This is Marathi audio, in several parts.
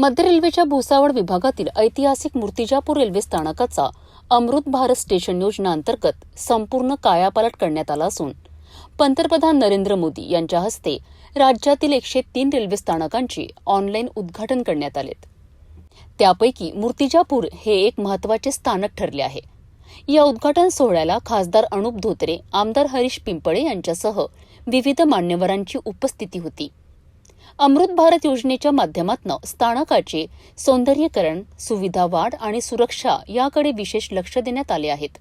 मध्य रेल्वेच्या भुसावळ विभागातील ऐतिहासिक मूर्तिजापूर रेल्वे स्थानकाचा अमृत भारत स्टेशन योजना अंतर्गत संपूर्ण कायापालट करण्यात आला असून पंतप्रधान नरेंद्र मोदी यांच्या हस्ते राज्यातील एकशे तीन रेल्वे स्थानकांचे ऑनलाईन उद्घाटन करण्यात आलेत त्यापैकी मूर्तिजापूर हे एक महत्त्वाचे स्थानक ठरले आहे. या उद्घाटन सोहळ्याला खासदार अनुप धोत्रे आमदार हरीश पिंपळे यांच्यासह विविध मान्यवरांची उपस्थिती होती. अमृत भारत योजनेच्या माध्यमातून स्थानकाचे सौंदर्यीकरण सुविधा वाढ आणि सुरक्षा याकडे विशेष लक्ष देण्यात आले आहेत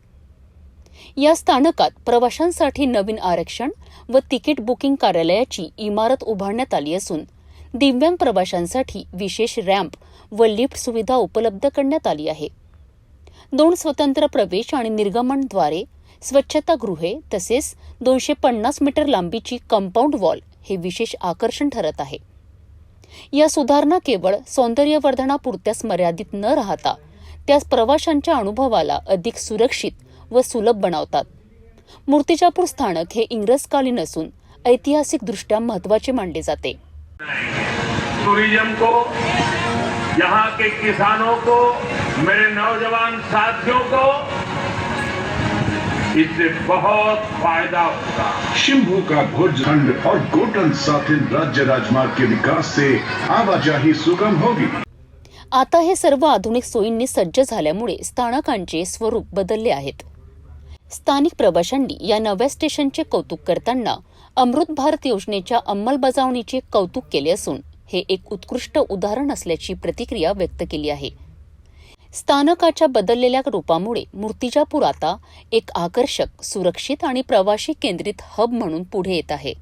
या स्थानकात प्रवाशांसाठी नवीन आरक्षण व तिकीट बुकिंग कार्यालयाची इमारत उभारण्यात आली असून दिव्यांग प्रवाशांसाठी विशेष रॅम्प व लिफ्ट सुविधा उपलब्ध करण्यात आली आहे. दोन स्वतंत्र प्रवेश आणि निर्गमनद्वारे स्वच्छतागृहे तसेच दोनशे पन्नास मीटर लांबीची कंपाऊंड वॉल हे विशेष आकर्षण ठरत आहे. या सुधारणा केवळ सौंदर्यवर्धनापुरत्याच मर्यादित न राहता त्यास प्रवाशांच्या अनुभवाला अधिक सुरक्षित व सुलभ बनवतात. मूर्तिजापूर स्थानक हे इंग्रजकालीन असून ऐतिहासिकदृष्ट्या महत्त्वाचे मानले जाते. टूरिज्म को यहाँ के किसानों को मेरे नौजवान साथियों को इससे बहुत फायदा होगा। शिम्भू का भुज खंड और गोटन साथिन राज्य राजमार्ग के विकास से आवाजाही सुगम होगी। आता हे सर्व आधुनिक सोयींनी सज्ज झाल्यामुळे स्थानकांचे स्वरूप बदलले आहेत. स्थानिक प्रवाशांनी या नव्या स्टेशनचे कौतुक करताना अमृत भारत योजनेच्या अंमलबजावणीचे कौतुक केले असून हे एक उत्कृष्ट उदाहरण असल्याची प्रतिक्रिया व्यक्त केली आहे. स्थानकाच्या बदललेल्या रूपामुळे मूर्तिजापूर आता एक आकर्षक सुरक्षित आणि प्रवाशी केंद्रित हब म्हणून पुढे येत आहे.